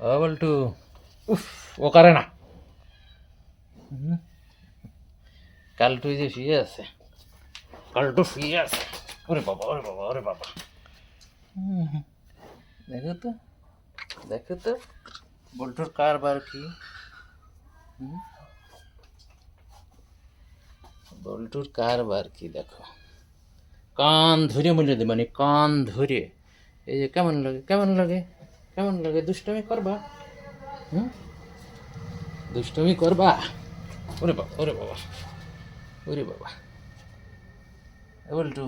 ও বল্টু উফ ও করে না। কালটু যে শুয়ে আছে কালটু শুয়ে আছে ওরে বাবা ওরে বাবা ওরে বাবা দেখো তো দেখো তো বল্টুর কারবার কি? বল্টুর কারবার কি দেখো কান ধরে মূল্য দে মানে কান ধরে এই যে কেমন লাগে কেমন লাগে? কেমন লাগে? দুষ্টমি করবা? হুম? দুষ্টমি করবা? ওরে বাবা ওরে বাবা ওরে বাবা। বল্টু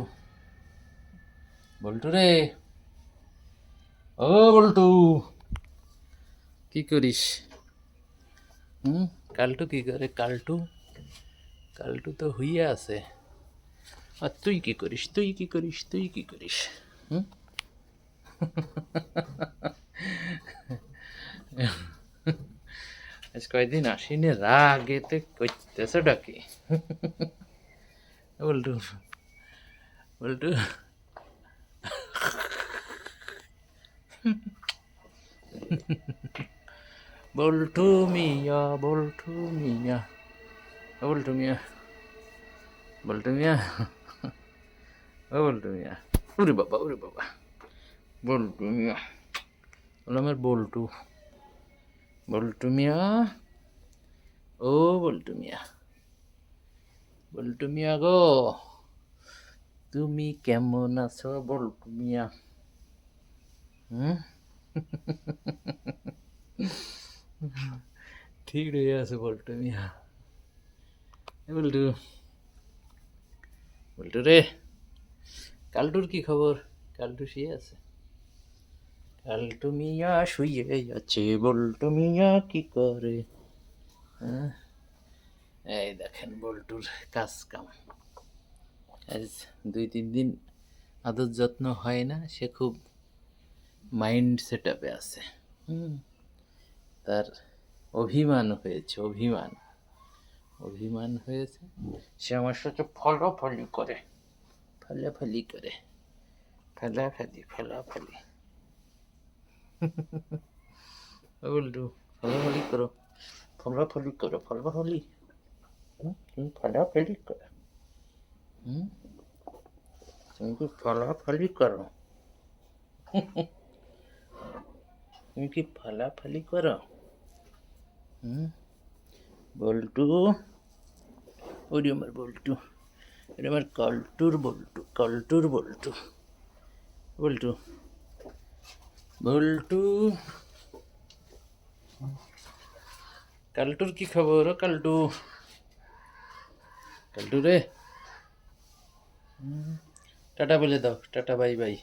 বল্টু রে। ও বল্টু, কি করিস? হুম? কালটু কি করে? কালটু কালটু তো হইয়া আছে। আর তুই কি করিস? তুই কি করিস? তুই কি করিস? হুম? আজ কয়দিন আসিনি রাগেতে করতেছে ডাকি। বল্টু বল্টু। বল্টু মিয়া বল্টু মিয়া বল্টু মিয়া বল্টু মিয়া ও বল্টু মিয়া। ওরে বাবা ওরে বাবা। বল্টু মিয়া। বলো আমার বল্টু। বল্টু মিয়া? ও বল্টু মিয়া। বল্টু মিয়া গো, তুমি কেমন আছো বল্টু মিয়া? হুম? ঠিক রয়ে আছে বল্টু মিয়া। বল্টু বল্টু রে, কালটুর কি খবর? কালটু শুয়ে আছে। কালটু মিয়া শুয়ে আছে বল্টু মিয়া কি করে? হ্যাঁ? এই দেখেন বল্টুর কাজ কাম। আজ দুই তিন দিন আদর যত্ন হয় না, সে খুব মাইন্ড সেট আপে আছে তার অভিমান হয়েছে, অভিমান। অভিমান হয়েছে, সে আমার সাথে ফলাফলি করে ফলাফলি করে, ফেলাফেলি ফেলাফেলি। বলটু ফলাফলি করো ফলাফলি করো ফলাফলি তুমি ফলাফলি করো হুম তুমি কি ফলাফলি করো তুমি কি ফলাফলি করো হুম বল্টু ওরে আমার বল্টু এটা আমার কল্টুর বল্টু কল্টুর বল্টু বল্টু বল্টু। কালটুর কি খবর কালটু? কালটু রে। টাটা বলে দাও টাটা বাই বাই।